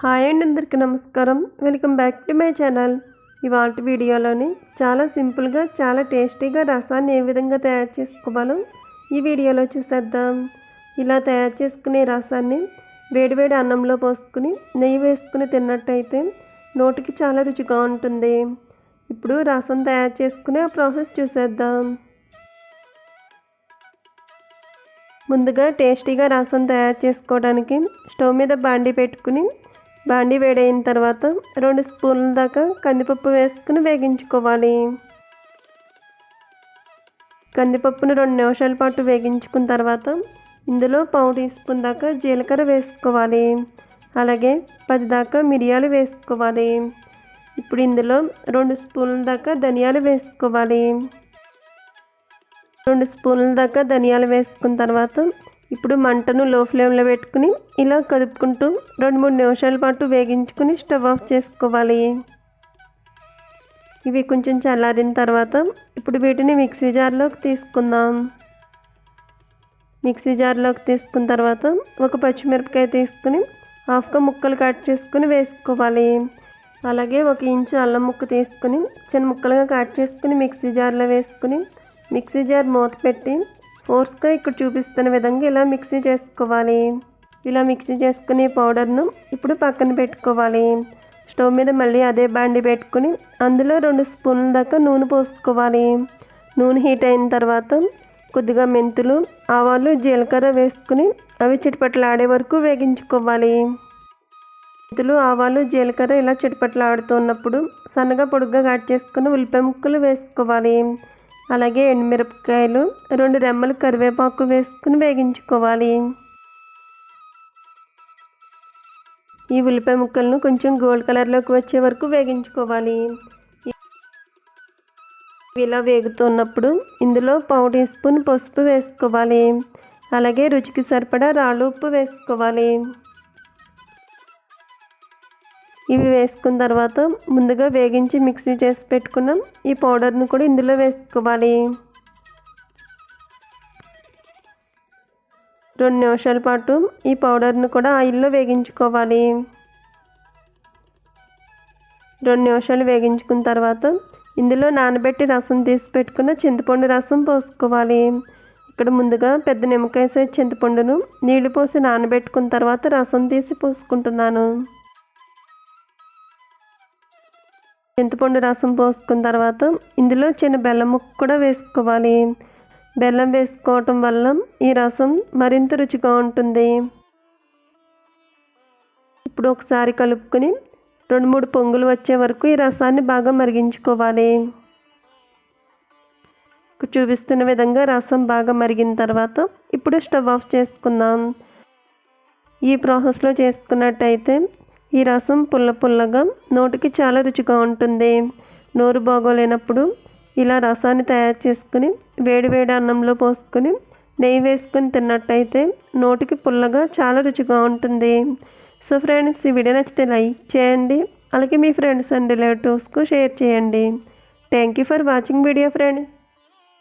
Hi అండి అందరికీ నమస్కారం. Welcome back to my channel. ఇవాళ వీడియోలోని చాలా సింపుల్గా చాలా టేస్టీగా రసాన్ని ఏ విధంగా తయారు చేసుకోవాలో ఈ వీడియోలో చూసేద్దాం. ఇలా తయారు చేసుకునే రసాన్ని వేడివేడి అన్నంలో పోసుకుని నెయ్యి వేసుకుని తిన్నట్టయితే నోటికి చాలా రుచిగా ఉంటుంది. ఇప్పుడు రసం తయారు చేసుకునే ఆ ప్రాసెస్ చూసేద్దాం. ముందుగా టేస్టీగా రసం తయారు చేసుకోవడానికి స్టవ్ మీద బాండి పెట్టుకుని బాండి వేడైన తర్వాత రెండు స్పూన్ల దాకా కందిపప్పు వేసుకుని వేగించుకోవాలి. కందిపప్పును రెండు నిమిషాల పాటు వేగించుకున్న తర్వాత ఇందులో పావు టీ స్పూన్ దాకా జీలకర్ర వేసుకోవాలి. అలాగే పది దాకా మిరియాలు వేసుకోవాలి. ఇప్పుడు ఇందులో రెండు స్పూన్ల దాకా ధనియాలు వేసుకోవాలి. రెండు స్పూన్ల దాకా ధనియాలు వేసుకున్న తర్వాత ఇప్పుడు మంటను లో ఫ్లేమ్లో పెట్టుకుని ఇలా కదుపుకుంటూ రెండు మూడు నిమిషాల పాటు వేగించుకుని స్టవ్ ఆఫ్ చేసుకోవాలి. ఇవి కొంచెం చల్లారిన తర్వాత ఇప్పుడు వీటిని మిక్సీ జార్లోకి తీసుకుందాం. మిక్సీ జార్లోకి తీసుకున్న తర్వాత ఒక పచ్చిమిరపకాయ తీసుకుని హాఫ్గా ముక్కలు కట్ చేసుకుని వేసుకోవాలి. అలాగే ఒక ఇంచు అల్లం ముక్క తీసుకుని చిన్న ముక్కలుగా కట్ చేసుకుని మిక్సీ జార్లో వేసుకుని మిక్సీ జార్ మూత పెట్టి ఫోర్స్గా ఇక్కడ చూపిస్తున్న విధంగా ఇలా మిక్సీ చేసుకోవాలి. ఇలా మిక్సీ చేసుకునే పౌడర్ను ఇప్పుడు పక్కన పెట్టుకోవాలి. స్టవ్ మీద మళ్ళీ అదే బాండి పెట్టుకుని అందులో రెండు స్పూన్ల దాకా నూనె పోసుకోవాలి. నూనె హీట్ అయిన తర్వాత కొద్దిగా మెంతులు ఆవాలు జీలకర్ర వేసుకుని అవి చిటపట్లాడే వరకు వేగించుకోవాలి. మెంతులు ఆవాలు జీలకర్ర ఇలా చిటపట్లాడుతున్నప్పుడు సన్నగా పొడుగ్గా కట్ చేసుకుని ఉల్లిపాయ ముక్కలు వేసుకోవాలి. అలాగే ఎండుమిరపకాయలు రెండు రెమ్మలు కరివేపాకు వేసుకుని వేగించుకోవాలి. ఈ ఉల్లిపాయ ముక్కలను కొంచెం గోల్డ్ కలర్లోకి వచ్చే వరకు వేగించుకోవాలి. ఇలా వేగుతున్నప్పుడు ఇందులో పావు టీ స్పూన్ పసుపు వేసుకోవాలి. అలాగే రుచికి సరిపడా రాళ్ళు ఉప్పు వేసుకోవాలి. ఇవి వేసుకున్న తర్వాత ముందుగా వేగించి మిక్సీ చేసి పెట్టుకున్నాం. ఈ పౌడర్ను కూడా ఇందులో వేసుకోవాలి. రెండు నిమిషాల పాటు ఈ పౌడర్ను కూడా ఆయిల్లో వేగించుకోవాలి. రెండు నిమిషాలు వేగించుకున్న తర్వాత ఇందులో నానబెట్టి రసం తీసి పెట్టుకున్న చింతపండు రసం పోసుకోవాలి. ఇక్కడ ముందుగా పెద్ద నిమ్మకాయ సైజ్ చింతపండును నీళ్ళు పోసి నానబెట్టుకున్న తర్వాత రసం తీసి పోసుకుంటున్నాను. చింతపండు రసం పోసుకున్న తర్వాత ఇందులో చిన్న బెల్లం ముక్క కూడా వేసుకోవాలి. బెల్లం వేసుకోవటం వల్ల ఈ రసం మరింత రుచిగా ఉంటుంది. ఇప్పుడు ఒకసారి కలుపుకొని రెండు మూడు పొంగులు వచ్చే వరకు ఈ రసాన్ని బాగా మరిగించుకోవాలి. చూపిస్తున్న విధంగా రసం బాగా మరిగిన తర్వాత ఇప్పుడు స్టవ్ ఆఫ్ చేసుకుందాం. ఈ ప్రాసెస్లో చేసుకున్నట్టయితే ఈ రసం పుల్ల పుల్లగా నోటికి చాలా రుచిగా ఉంటుంది. నోరు బాగోలేనప్పుడు ఇలా రసాన్ని తయారు చేసుకుని వేడి వేడి అన్నంలో పోసుకొని నెయ్యి వేసుకొని తిన్నట్టయితే నోటికి పుల్లగా చాలా రుచిగా ఉంటుంది. సో ఫ్రెండ్స్ ఈ వీడియో నచ్చితే లైక్ చేయండి. అలాగే మీ ఫ్రెండ్స్ అండ్ రిలేటివ్స్కు షేర్ చేయండి. Thank you for watching video friends.